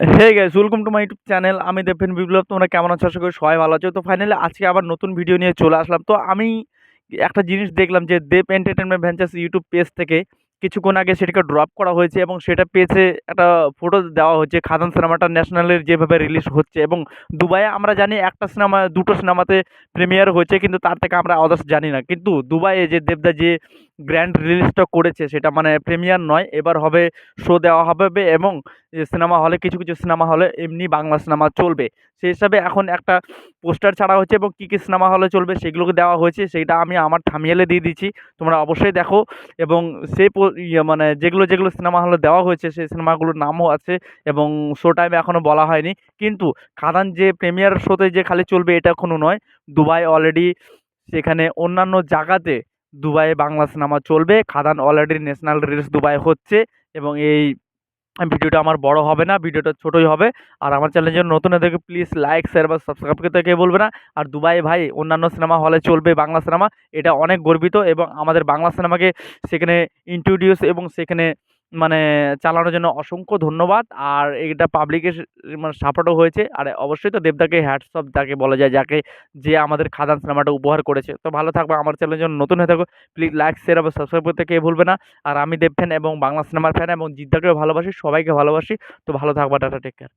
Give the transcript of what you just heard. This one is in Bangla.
Hey guys welcome to my YouTube channel আমি দেবফেন বিপ্লব, তোমরা কেমন আছো? আশা করি সবাই ভালো আছো। তো ফাইনালি আজকে আবার নতুন ভিডিও নিয়ে চলে আসলাম। তো আমি একটা জিনিস দেখলাম যে Dev entertainment ventures YouTube page থেকে কিছুক্ষণ আগে সেটাকে ড্রপ করা হয়েছে এবং সেটা পেজে একটা ফটো দেওয়া হয়েছে। খাদান সিনেমাটা ন্যাশনালের যেভাবে রিলিজ হচ্ছে এবং দুবাইয়ে আমরা জানি একটা সিনেমা, দুটো সিনেমাতে প্রিমিয়ার হয়েছে, কিন্তু তার থেকে আমরা অদার্স জানি না। কিন্তু দুবাইয়ে যে দেবদা যে গ্র্যান্ড রিলিজটা করেছে, সেটা মানে প্রিমিয়ার নয়, এবার হবে শো দেওয়া হবে এবং সিনেমা হলে কিছু কিছু সিনেমা হলে এমনি বাংলা সিনেমা চলবে। সেই হিসাবে এখন একটা পোস্টার ছাড়া হচ্ছে এবং কী কী সিনেমা হলে চলবে সেগুলোকে দেওয়া হয়েছে সেইটা আমি আমার থামিয়েলে দিয়ে দিচ্ছি তোমরা অবশ্যই দেখো এবং সেই ইয়ে মানে যেগুলো যেগুলো সিনেমা হলে দেওয়া হয়েছে, সেই সিনেমাগুলোর নামও আছে এবং শো টাইম এখনও বলা হয়নি। কিন্তু খাদান যে প্রিমিয়ার শোতে যে খালি চলবে, এটা এখনও নয়। দুবাই অলরেডি সেখানে অন্যান্য জায়গাতে দুবাইয়ে বাংলা সিনেমা চলবে। Khadaan already national release Dubai হচ্ছে এবং এই ভিডিওটা আমার বড় হবে না, ভিডিওটা ছোটোই হবে। আর আমার চ্যানেল যেন নতুন দেখে প্লিজ লাইক শেয়ার বা সাবস্ক্রাইব করতে কেউ বলবে না। আর দুবাই ভাই অন্যান্য সিনেমা হলে চলবে বাংলা সিনেমা, এটা অনেক গর্বিত এবং আমাদের বাংলা সিনেমাকে সেখানে ইন্ট্রোডিউস এবং সেখানে মানে চালানোর জন্য অসংখ্য ধন্যবাদ। আর এটা পাবলিকের মানে সাপোর্টও হয়েছে। আর অবশ্যই তো দেবদাকে হ্যাটসঅপ যাকে বলা যায়, যাকে যে আমাদের খাদান সিনেমাটা উপহার করেছে। তো ভালো থাকবে, আমার চ্যানেল জন্য নতুন হয়ে থাকো। প্লিজ লাইক শেয়ার এবং সাবস্ক্রাইব করতে কেউ ভুলবে না। আর আমি দেব ফ্যান এবং বাংলা সিনেমার ফ্যান এবং জিদ্দাকেও ভালোবাসি, সবাইকে ভালোবাসি। তো ভালো থাকবা, টাটা টেক কেয়ার